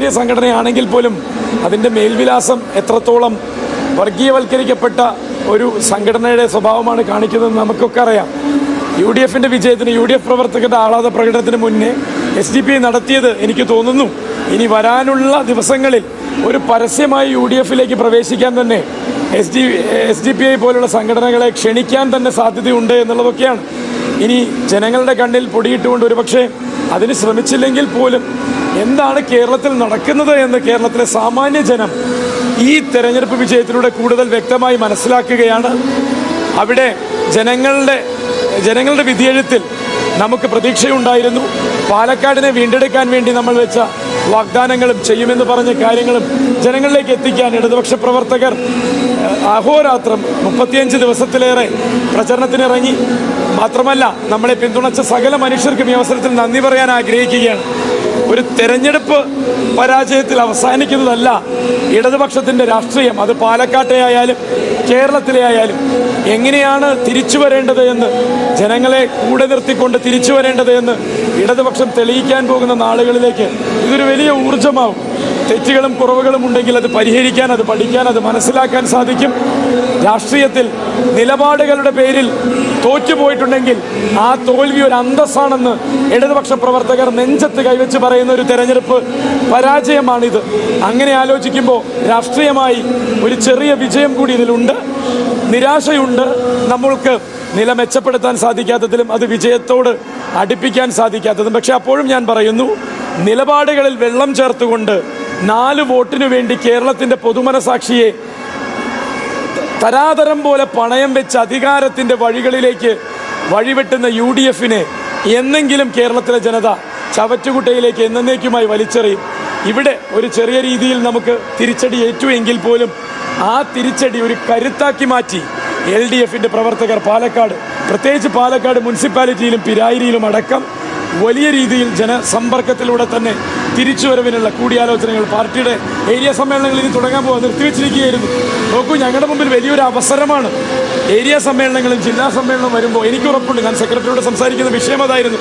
രാഷ്ട്രീയ സംഘടനയാണെങ്കിൽ പോലും അതിന്റെ മേൽവിലാസം എത്രത്തോളം വർഗീയവൽക്കരിക്കപ്പെട്ട ഒരു സംഘടനയുടെ സ്വഭാവമാണ് കാണിക്കുന്നതെന്ന് നമുക്കൊക്കെ അറിയാം. യു ഡി എഫിന്റെ വിജയത്തിന് യു ഡി എഫ് പ്രവർത്തകരുടെ ആഹ്ലാദ പ്രകടനത്തിന് മുന്നേ എസ് ഡി പി നടത്തിയത് എനിക്ക് തോന്നുന്നു. ഇനി വരാനുള്ള ദിവസങ്ങളിൽ ഒരു പരസ്യമായി യു ഡി എഫിലേക്ക് പ്രവേശിക്കാൻ തന്നെ S D S D P I പോലുള്ള സംഘടനകളെ ക്ഷണിക്കാൻ തന്നെ സാധ്യതയുണ്ട് എന്നുള്ളതൊക്കെയാണ്. ഇനി ജനങ്ങളുടെ കണ്ണിൽ പൊടിയിട്ടുകൊണ്ട് ഒരുപക്ഷെ അതിന് ശ്രമിച്ചില്ലെങ്കിൽ പോലും എന്താണ് കേരളത്തിൽ നടക്കുന്നത് എന്ന് കേരളത്തിലെ സാമാന്യ ജനം ഈ തെരഞ്ഞെടുപ്പ് വിജയത്തിലൂടെ കൂടുതൽ വ്യക്തമായി മനസ്സിലാക്കുകയാണ്. അവിടെ ജനങ്ങളുടെ ജനങ്ങളുടെ വിധിയെഴുത്തിൽ നമുക്ക് പ്രതീക്ഷയുണ്ടായിരുന്നു. പാലക്കാടിനെ വീണ്ടെടുക്കാൻ വേണ്ടി നമ്മൾ വെച്ച വാഗ്ദാനങ്ങളും ചെയ്യുമെന്ന് പറഞ്ഞ കാര്യങ്ങളും ജനങ്ങളിലേക്ക് എത്തിക്കാൻ ഇടതുപക്ഷ പ്രവർത്തകർ അഹോരാത്രം മുപ്പത്തിയഞ്ച് ദിവസത്തിലേറെ പ്രചരണത്തിനിറങ്ങി. മാത്രമല്ല നമ്മളെ പിന്തുണച്ച സകല മനുഷ്യർക്കും ഈ അവസരത്തിൽ നന്ദി പറയാൻ ആഗ്രഹിക്കുകയാണ്. ഒരു തെരഞ്ഞെടുപ്പ് പരാജയത്തിൽ അവസാനിക്കുന്നതല്ല ഇടതുപക്ഷത്തിന്റെ രാഷ്ട്രീയം. അത് പാലക്കാട്ടെ ആയാലും കേരളത്തിലെ ആയാലും എങ്ങനെയാണ് തിരിച്ചു വരേണ്ടത് എന്ന് ജനങ്ങളെ കൂടെ നിർത്തിക്കൊണ്ട് തിരിച്ചു വരേണ്ടത് എന്ന് ഇടതുപക്ഷം തെളിയിക്കാൻ പോകുന്ന നാളുകളിലേക്ക് ഇതൊരു വലിയ ഊർജമാവും തെറ്റുകളും കുറവുകളും ഉണ്ടെങ്കിൽ അത് പരിഹരിക്കാൻ അത് പഠിക്കാൻ അത് മനസ്സിലാക്കാൻ സാധിക്കും. രാഷ്ട്രീയത്തിൽ നിലപാടുകളുടെ പേരിൽ തോറ്റുപോയിട്ടുണ്ടെങ്കിൽ ആ തോൽവി ഒരു അന്തസ്സാണെന്ന് ഇടതുപക്ഷ പ്രവർത്തകർ നെഞ്ചത്ത് കൈവച്ച് പറയുന്ന ഒരു തെരഞ്ഞെടുപ്പ് പരാജയമാണിത്. അങ്ങനെ ആലോചിക്കുമ്പോൾ രാഷ്ട്രീയമായി ഒരു ചെറിയ വിജയം കൂടി ഇതിലുണ്ട്. നിരാശയുണ്ട്. നമ്മൾക്ക് നില മെച്ചപ്പെടുത്താൻ സാധിക്കാത്തതിലും അത് വിജയത്തോട് അടുപ്പിക്കാൻ സാധിക്കാത്തതും. പക്ഷേ അപ്പോഴും ഞാൻ പറയുന്നു നിലപാടുകളിൽ വെള്ളം ചേർത്തുകൊണ്ട് നാല് വോട്ടിനു വേണ്ടി കേരളത്തിന്റെ പൊതുമനസാക്ഷിയെ തരാതരം പോലെ പണയം വെച്ച് അധികാരത്തിന്റെ വഴികളിലേക്ക് വഴിവെട്ടുന്ന യു ഡി എഫിനെ എന്നെങ്കിലും കേരളത്തിലെ ജനത ചവറ്റുകുട്ടയിലേക്ക് എന്നേക്കുമായി വലിച്ചെറിയും. ഇവിടെ ഒരു ചെറിയ രീതിയിൽ നമുക്ക് തിരിച്ചടി ഏറ്റു എങ്കിൽ പോലും ആ തിരിച്ചടി ഒരു കരുത്താക്കി മാറ്റി എൽ ഡി എഫിന്റെ പ്രവർത്തകർ പാലക്കാട് പ്രത്യേകിച്ച് പാലക്കാട് മുനിസിപ്പാലിറ്റിയിലും പിരായിരിയിലും അടക്കം വലിയ രീതിയിൽ ജനസമ്പർക്കത്തിലൂടെ തന്നെ തിരിച്ചുവരവിനുള്ള കൂടിയാലോചനകൾ പാർട്ടിയുടെ ഏരിയ സമ്മേളനങ്ങൾ ഇനി തുടങ്ങാൻ പോകാൻ നിർത്തിവെച്ചിരിക്കുകയായിരുന്നു. നോക്കൂ ഞങ്ങളുടെ മുമ്പിൽ വലിയൊരു അവസരമാണ്. ഏരിയ സമ്മേളനങ്ങളും ജില്ലാ സമ്മേളനവും വരുമ്പോൾ എനിക്ക് ഉറപ്പുണ്ട് ഞാൻ സെക്രട്ടറിയോട് സംസാരിക്കുന്ന വിഷയം അതായിരുന്നു.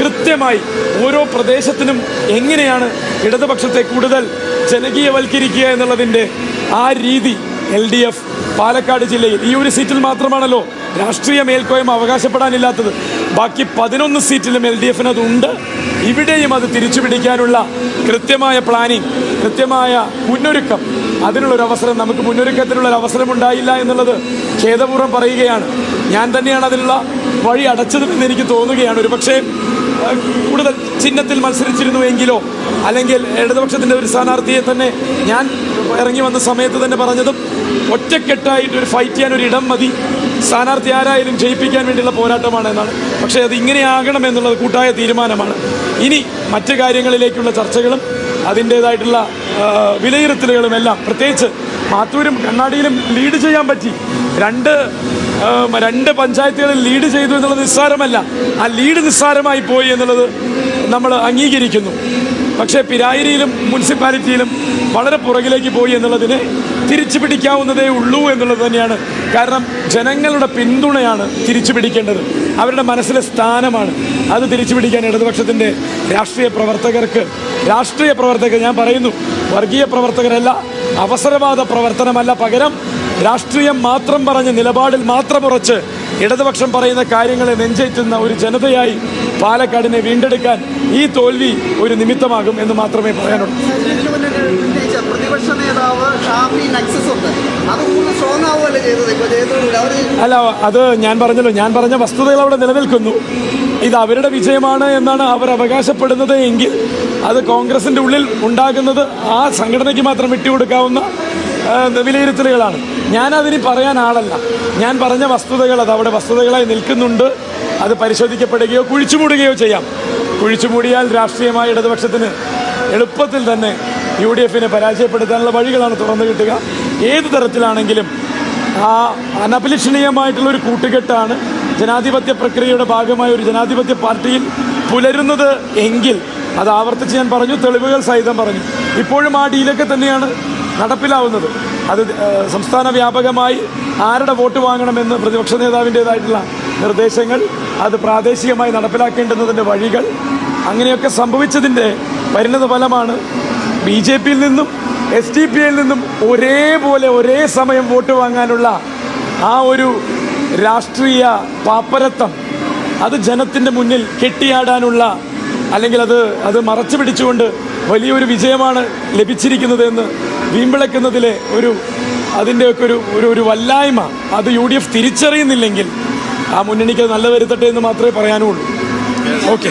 കൃത്യമായി ഓരോ പ്രദേശത്തിനും എങ്ങനെയാണ് ഇടതുപക്ഷത്തെ കൂടുതൽ ജനകീയവൽക്കരിക്കുക എന്നുള്ളതിന്റെ ആ രീതി എൽ ഡി എഫ് പാലക്കാട് ജില്ലയിൽ ഈ ഒരു സീറ്റിൽ മാത്രമാണല്ലോ രാഷ്ട്രീയ മേൽക്കോയ്മ അവകാശപ്പെടാനില്ലാത്തത്. ബാക്കി പതിനൊന്ന് സീറ്റിലും എൽ ഡി എഫിന് അതുണ്ട് ഇവിടെയും അത് തിരിച്ചു പിടിക്കാനുള്ള കൃത്യമായ പ്ലാനിങ് കൃത്യമായ മുന്നൊരുക്കം. അതിനുള്ളൊരു അവസരം നമുക്ക് മുന്നൊരുക്കത്തിനുള്ള ഒരു അവസരം ഉണ്ടായില്ല എന്നുള്ളത് ഖേദപൂർവം പറയുകയാണ്. ഞാൻ തന്നെയാണ് അതിനുള്ള വഴി അടച്ചതെന്ന് എനിക്ക് തോന്നുകയാണ്. ഒരു പക്ഷേ കൂടുതൽ ചിഹ്നത്തിൽ മത്സരിച്ചിരുന്നുവെങ്കിലോ അല്ലെങ്കിൽ ഇടതുപക്ഷത്തിന്റെ ഒരു സ്ഥാനാർത്ഥിയെ തന്നെ ഞാൻ ഇറങ്ങി വന്ന സമയത്ത് തന്നെ പറഞ്ഞതും ഒറ്റക്കെട്ടായിട്ട് ഒരു ഫൈറ്റ് ചെയ്യാൻ ഒരു ഇടം മതി. സ്ഥാനാർത്ഥി ആരായാലും ജയിപ്പിക്കാൻ വേണ്ടിയുള്ള പോരാട്ടമാണ് എന്നാണ്. പക്ഷേ അത് ഇങ്ങനെയാകണം എന്നുള്ളത് കൂട്ടായ തീരുമാനമാണ്. ഇനി മറ്റ് കാര്യങ്ങളിലേക്കുള്ള ചർച്ചകളും അതിന്റേതായിട്ടുള്ള വിലയിരുത്തലുകളും എല്ലാം പ്രത്യേകിച്ച് മാത്തൂരും കണ്ണാടിയിലും ലീഡ് ചെയ്യാൻ പറ്റി. രണ്ട് രണ്ട് പഞ്ചായത്തുകളിൽ ലീഡ് ചെയ്തു എന്നുള്ളത് നിസ്സാരമല്ല. ആ ലീഡ് നിസ്സാരമായി പോയി എന്നുള്ളത് നമ്മൾ അംഗീകരിക്കുന്നു. പക്ഷേ പിരായിരിയിലും മുനിസിപ്പാലിറ്റിയിലും വളരെ പുറകിലേക്ക് പോയി എന്നുള്ളതിനെ തിരിച്ചു പിടിക്കാവുന്നതേ ഉള്ളൂ എന്നുള്ളത് തന്നെയാണ്. കാരണം ജനങ്ങളുടെ പിന്തുണയാണ് തിരിച്ചു പിടിക്കേണ്ടത്. അവരുടെ മനസ്സിലെ സ്ഥാനമാണ്. അത് തിരിച്ചു പിടിക്കാൻ ഇടതുപക്ഷത്തിന്റെ രാഷ്ട്രീയ പ്രവർത്തകർക്ക് രാഷ്ട്രീയ പ്രവർത്തകർ ഞാൻ പറയുന്നു വർഗീയ പ്രവർത്തകരല്ല അവസരവാദ പ്രവർത്തനമല്ല പകരം രാഷ്ട്രീയം മാത്രം പറഞ്ഞ് നിലപാടിൽ മാത്രം ഉറച്ച് ഇടതുപക്ഷം പറയുന്ന കാര്യങ്ങളെ നെഞ്ചേറ്റുന്ന ഒരു ജനതയായി പാലക്കാടിനെ വീണ്ടെടുക്കാൻ ഈ തോൽവി ഒരു നിമിത്തമാകും എന്ന് മാത്രമേ പറയാനുള്ളൂ. പ്രതിപക്ഷ നേതാവ് ഷാഫി നക്സസ് ഉണ്ട്. അത് കൂടുതൽ സ്ട്രോങ് ആവുകയല്ലേ ചെയ്തത്? ഇപ്പോൾ ചെയ്തതുകൊണ്ട് അവർ അല്ല അത് ഞാൻ പറഞ്ഞല്ലോ. ഞാൻ പറഞ്ഞ വസ്തുതകൾ അവിടെ നിലനിൽക്കുന്നു. ഇത് അവരുടെ വിജയമാണ് എന്നാണ് അവർ അവകാശപ്പെടുന്നത് എങ്കിൽ അത് കോൺഗ്രസിന്റെ ഉള്ളിൽ ഉണ്ടാകുന്നത് ആ സംഘടനയ്ക്ക് മാത്രം വിട്ടുകൊടുക്കാവുന്ന വിലയിരുത്തലുകളാണ്. ഞാനതിന് പറയാൻ ആളല്ല. ഞാൻ പറഞ്ഞ വസ്തുതകൾ അത് അവിടെ വസ്തുതകളായി നിൽക്കുന്നുണ്ട്. അത് പരിശോധിക്കപ്പെടുകയോ കുഴിച്ചുമൂടുകയോ ചെയ്യാം. കുഴിച്ചുമൂടിയാൽ രാഷ്ട്രീയമായ ഇടതുപക്ഷത്തിന് എളുപ്പത്തിൽ തന്നെ യു ഡി എഫിനെ പരാജയപ്പെടുത്താനുള്ള വഴികളാണ് തുറന്നു കിട്ടുക. ഏത് തരത്തിലാണെങ്കിലും ആ അനഭിലഷണീയമായിട്ടുള്ള ഒരു കൂട്ടുകെട്ടാണ് ജനാധിപത്യ പ്രക്രിയയുടെ ഭാഗമായ ഒരു ജനാധിപത്യ പാർട്ടിയിൽ പുലരുന്നത് എങ്കിൽ അത് ആവർത്തിച്ച് ഞാൻ പറഞ്ഞു തെളിവുകൾ സഹിതം പറഞ്ഞു. ഇപ്പോഴും ആ ഡീലൊക്കെ തന്നെയാണ്. നടപ്പിലാവുന്നത്. അത് സംസ്ഥാന വ്യാപകമായി ആരുടെ വോട്ട് വാങ്ങണമെന്ന് പ്രതിപക്ഷ നേതാവിന്റേതായിട്ടുള്ള നിർദ്ദേശങ്ങൾ അത് പ്രാദേശികമായി നടപ്പിലാക്കേണ്ടുന്നതിന്റെ വഴികൾ അങ്ങനെയൊക്കെ സംഭവിച്ചതിന്റെ പരിണത ഫലമാണ് ബി ജെ പിയിൽ നിന്നും എസ് ഡി പിയിൽ നിന്നും ഒരേപോലെ ഒരേ സമയം വോട്ട് വാങ്ങാനുള്ള ആ ഒരു രാഷ്ട്രീയ പാപ്പരത്തം അത് ജനത്തിന്റെ മുന്നിൽ കെട്ടിയാടാനുള്ള അല്ലെങ്കിൽ അത് അത് മറച്ചു പിടിച്ചുകൊണ്ട് വലിയൊരു വിജയമാണ് ലഭിച്ചിരിക്കുന്നത് എന്ന് വീമ്പിളക്കുന്നതിലെ ഒരു അതിന്റെയൊക്കെ ഒരു ഒരു ഒരു വല്ലായ്മ. അത് യു ഡി എഫ് തിരിച്ചറിയുന്നില്ലെങ്കിൽ ആ മുന്നണിക്ക് നല്ല വരുത്തട്ടെ എന്ന് മാത്രമേ പറയാനുള്ളൂ. ഓക്കെ.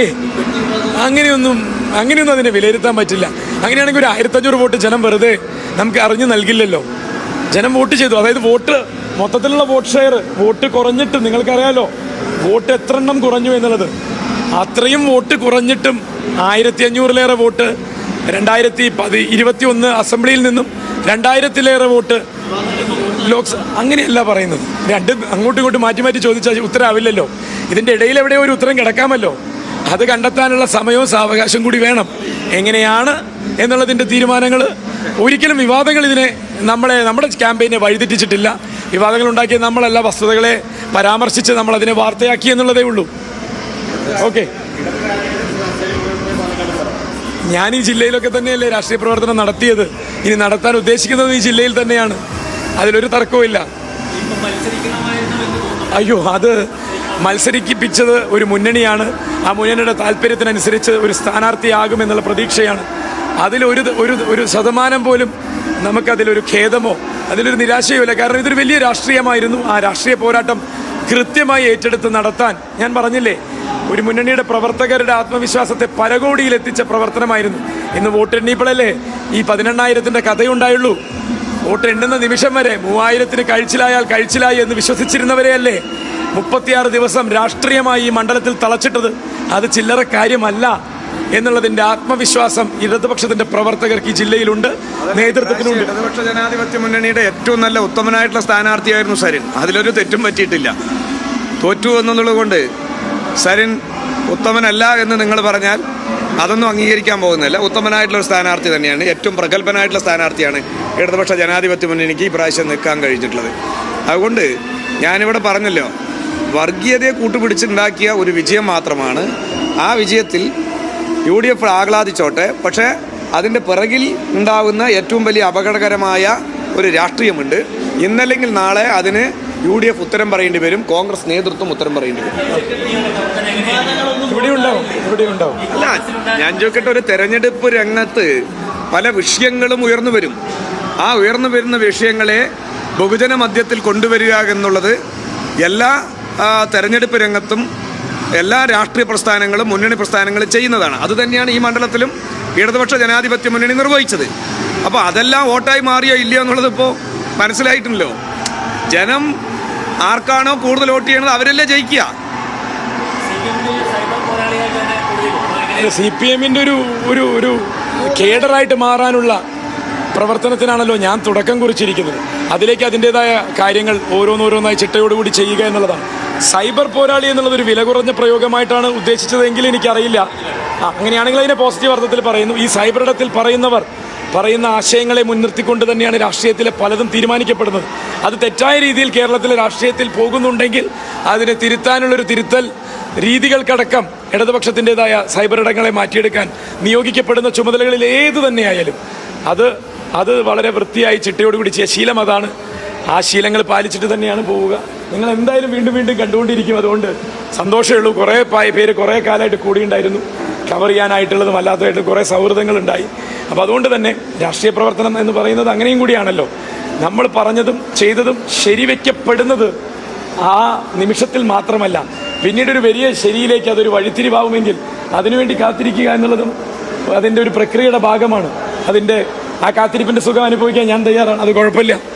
ഏ അങ്ങനെയൊന്നും അങ്ങനെയൊന്നും അതിനെ വിലയിരുത്താൻ പറ്റില്ല. അങ്ങനെയാണെങ്കിൽ ഒരു ആയിരത്തഞ്ഞൂറ് വോട്ട് ജനം വെറുതെ നമുക്ക് അറിഞ്ഞു നൽകില്ലല്ലോ. ജനം വോട്ട് ചെയ്തു. അതായത് വോട്ട് മൊത്തത്തിലുള്ള വോട്ട് ഷെയർ വോട്ട് കുറഞ്ഞിട്ട് നിങ്ങൾക്കറിയാലോ വോട്ട് എത്ര എണ്ണം കുറഞ്ഞു എന്നുള്ളത്. അത്രയും വോട്ട് കുറഞ്ഞിട്ടും ആയിരത്തി അഞ്ഞൂറിലേറെ വോട്ട് രണ്ടായിരത്തി പതി ഇരുപത്തി ഒന്ന് അസംബ്ലിയിൽ നിന്നും രണ്ടായിരത്തിലേറെ വോട്ട് ലോക്സഭ അങ്ങനെയല്ല പറയുന്നത്. രണ്ട് അങ്ങോട്ടും ഇങ്ങോട്ടും മാറ്റി മാറ്റി ചോദിച്ചാൽ ഉത്തരവില്ലല്ലോ. ഇതിന്റെ ഇടയിൽ എവിടെയോ ഒരു ഉത്തരം കിടക്കാമല്ലോ. അത് കണ്ടെത്താനുള്ള സമയവും സാവകാശം കൂടി വേണം. എങ്ങനെയാണ് എന്നുള്ളതിന്റെ തീരുമാനങ്ങൾ ഒരിക്കലും വിവാദങ്ങൾ ഇതിനെ നമ്മളെ നമ്മുടെ ക്യാമ്പയിനെ വഴിതെറ്റിച്ചിട്ടില്ല. വിവാദങ്ങൾ ഉണ്ടാക്കിയ നമ്മളല്ല വസ്തുതകളെ പരാമർശിച്ച് നമ്മളതിനെ വാർത്തയാക്കി എന്നുള്ളതേ ഉള്ളൂ. ഓക്കെ. ഞാൻ ഈ ജില്ലയിലൊക്കെ തന്നെയല്ലേ രാഷ്ട്രീയ പ്രവർത്തനം നടത്തിയത്. ഇനി നടത്താൻ ഉദ്ദേശിക്കുന്നത് ഈ ജില്ലയിൽ തന്നെയാണ്. അതിലൊരു തർക്കവുമില്ല. അയ്യോ അത് മത്സരിപ്പിച്ചത് ഒരു മുന്നണിയാണ്. ആ മുന്നണിയുടെ താല്പര്യത്തിനനുസരിച്ച് ഒരു സ്ഥാനാർത്ഥിയാകും എന്നുള്ള പ്രതീക്ഷയാണ്. അതിലൊരു ഒരു ഒരു ശതമാനം പോലും നമുക്കതിലൊരു ഖേദമോ അതിലൊരു നിരാശയോ ഇല്ല കാരണം ഇതൊരു വലിയ രാഷ്ട്രീയമായിരുന്നു. ആ രാഷ്ട്രീയ പോരാട്ടം കൃത്യമായി ഏറ്റെടുത്ത് നടത്താൻ. ഞാൻ പറഞ്ഞില്ലേ ഒരു മുന്നണിയുടെ പ്രവർത്തകരുടെ ആത്മവിശ്വാസത്തെ പരകോടിയിൽ എത്തിച്ച പ്രവർത്തനമായിരുന്നു. ഇന്ന് വോട്ടെണ്ണിയപ്പോഴല്ലേ ഈ പതിനെണ്ണായിരത്തിന്റെ കഥയുണ്ടായുള്ളൂ. വോട്ട് എണ്ണുന്ന നിമിഷം വരെ മൂവായിരത്തിന് കഴിച്ചിലായാൽ കഴിച്ചിലായി എന്ന് വിശ്വസിച്ചിരുന്നവരെയല്ലേ മുപ്പത്തിയാറ് ദിവസം രാഷ്ട്രീയമായി ഈ മണ്ഡലത്തിൽ തളച്ചിട്ടത്. അത് ചില്ലറ കാര്യമല്ല. എന്നുള്ളതിന്റെ ആത്മവിശ്വാസം ഇടതുപക്ഷത്തിന്റെ പ്രവർത്തകർക്ക് ഈ ജില്ലയിലുണ്ട്. നേതൃത്വത്തിലുണ്ട് ഇടതുപക്ഷ ജനാധിപത്യ മുന്നണിയുടെ ഏറ്റവും നല്ല ഉത്തമനായിട്ടുള്ള സ്ഥാനാർത്ഥിയായിരുന്നു സരിൻ. അതിലൊരു തെറ്റും പറ്റിയിട്ടില്ല. തോറ്റു എന്നുള്ളതുകൊണ്ട് സരിൻ ഉത്തമനല്ല എന്ന് നിങ്ങൾ പറഞ്ഞാൽ അതൊന്നും അംഗീകരിക്കാൻ പോകുന്നില്ല ഉത്തമനായിട്ടുള്ള ഒരു സ്ഥാനാർത്ഥി തന്നെയാണ്. ഏറ്റവും പ്രഗത്ഭനായിട്ടുള്ള സ്ഥാനാർത്ഥിയാണ് ഇടതുപക്ഷ ജനാധിപത്യ മുന്നണിക്ക് ഈ പ്രാവശ്യം നിൽക്കാൻ കഴിഞ്ഞിട്ടുള്ളത്. അതുകൊണ്ട് ഞാനിവിടെ പറഞ്ഞല്ലോ വർഗീയതയെ കൂട്ടുപിടിച്ചുണ്ടാക്കിയ ഒരു വിജയം മാത്രമാണ് ആ വിജയത്തിൽ യു ഡി എഫ് ആഹ്ലാദിച്ചോട്ടെ. പക്ഷേ അതിന്റെ പിറകിൽ ഉണ്ടാകുന്ന ഏറ്റവും വലിയ അപകടകരമായ ഒരു രാഷ്ട്രീയമുണ്ട്. ഇന്നല്ലെങ്കിൽ നാളെ അതിന് യു ഡി എഫ് ഉത്തരം പറയേണ്ടി വരും. കോൺഗ്രസ് നേതൃത്വം ഉത്തരം പറയേണ്ടി വരും. അല്ല ഞാൻ ചോദിക്കട്ടെ ഒരു തെരഞ്ഞെടുപ്പ് രംഗത്ത് പല വിഷയങ്ങളും ഉയർന്നു വരും. ആ ഉയർന്നു വരുന്ന വിഷയങ്ങളെ ബഹുജന മധ്യത്തിൽ കൊണ്ടുവരിക എന്നുള്ളത് എല്ലാ തെരഞ്ഞെടുപ്പ് രംഗത്തും എല്ലാ രാഷ്ട്രീയ പ്രസ്ഥാനങ്ങളും മുന്നണി പ്രസ്ഥാനങ്ങളും ചെയ്യുന്നതാണ്. അതുതന്നെയാണ് ഈ മണ്ഡലത്തിലും ഇടതുപക്ഷ ജനാധിപത്യ മുന്നണി നിർവഹിച്ചത്. അപ്പോൾ അതെല്ലാം വോട്ടായി മാറിയോ ഇല്ലയോ എന്നുള്ളത് ഇപ്പോൾ മനസ്സിലായിട്ടില്ലല്ലോ ജനം ആർക്കാണോ കൂടുതൽ വോട്ട് ചെയ്യണത് അവരല്ലേ ജയിക്കുക. സി പി എമ്മിന്റെ ഒരു ഒരു ഒരു കേഡറായിട്ട് മാറാനുള്ള പ്രവർത്തനത്തിനാണല്ലോ ഞാൻ തുടക്കം കുറിച്ചിരിക്കുന്നത്. അതിലേക്ക് അതിന്റെതായ കാര്യങ്ങൾ ഓരോന്നോരോന്നായി ചിട്ടയോടുകൂടി ചെയ്യുക എന്നുള്ളതാണ്. സൈബർ പോരാളി എന്നുള്ളത് ഒരു വില കുറഞ്ഞ പ്രയോഗമായിട്ടാണ് ഉദ്ദേശിച്ചതെങ്കിൽ എനിക്കറിയില്ല. അങ്ങനെയാണെങ്കിൽ അതിനെ പോസിറ്റീവ് അർത്ഥത്തിൽ പറയുന്നു. ഈ സൈബർ ഇടത്തിൽ പറയുന്നവർ പറയുന്ന ആശയങ്ങളെ മുൻനിർത്തിക്കൊണ്ട് തന്നെയാണ് രാഷ്ട്രീയത്തിലെ പലതും തീരുമാനിക്കപ്പെടുന്നത്. അത് തെറ്റായ രീതിയിൽ കേരളത്തിലെ രാഷ്ട്രീയത്തിൽ പോകുന്നുണ്ടെങ്കിൽ അതിനെ തിരുത്താനുള്ളൊരു തിരുത്തൽ രീതികൾക്കടക്കം ഇടതുപക്ഷത്തിന്റെതായ സൈബർ ഇടങ്ങളെ മാറ്റിയെടുക്കാൻ നിയോഗിക്കപ്പെടുന്ന ചുമതലകളിൽ ഏത് തന്നെയായാലും അത് അത് വളരെ വൃത്തിയായി ചിട്ടയോടുകൂടി ചെയ്യുക ശീലം അതാണ്. ആ ശീലങ്ങൾ പാലിച്ചിട്ട് തന്നെയാണ് പോവുക. നിങ്ങൾ എന്തായാലും വീണ്ടും വീണ്ടും കണ്ടുകൊണ്ടിരിക്കും. അതുകൊണ്ട് സന്തോഷമേ ഉള്ളൂ. കുറേ പേര് കുറേ കാലമായിട്ട് കൂടിയുണ്ടായിരുന്നു. കവർ ചെയ്യാനായിട്ടുള്ളതും അല്ലാത്തതായിട്ട് കുറേ സൗഹൃദങ്ങളുണ്ടായി. അപ്പോൾ അതുകൊണ്ട് തന്നെ രാഷ്ട്രീയ പ്രവർത്തനം എന്ന് പറയുന്നത് അങ്ങനെയും കൂടിയാണല്ലോ. നമ്മൾ പറഞ്ഞതും ചെയ്തതും ശരിവെക്കപ്പെടുന്നത് ആ നിമിഷത്തിൽ മാത്രമല്ല. പിന്നീട് ഒരു വലിയ ശരിയിലേക്ക് അതൊരു വഴിത്തിരിവാകുമെങ്കിൽ അതിനുവേണ്ടി കാത്തിരിക്കുക എന്നുള്ളതും അതിന്റെ ഒരു പ്രക്രിയയുടെ ഭാഗമാണ്. അതിന്റെ ആ കാത്തിരിപ്പിന്റെ സുഖം അനുഭവിക്കാൻ ഞാൻ തയ്യാറാണ്. അത് കുഴപ്പമില്ല.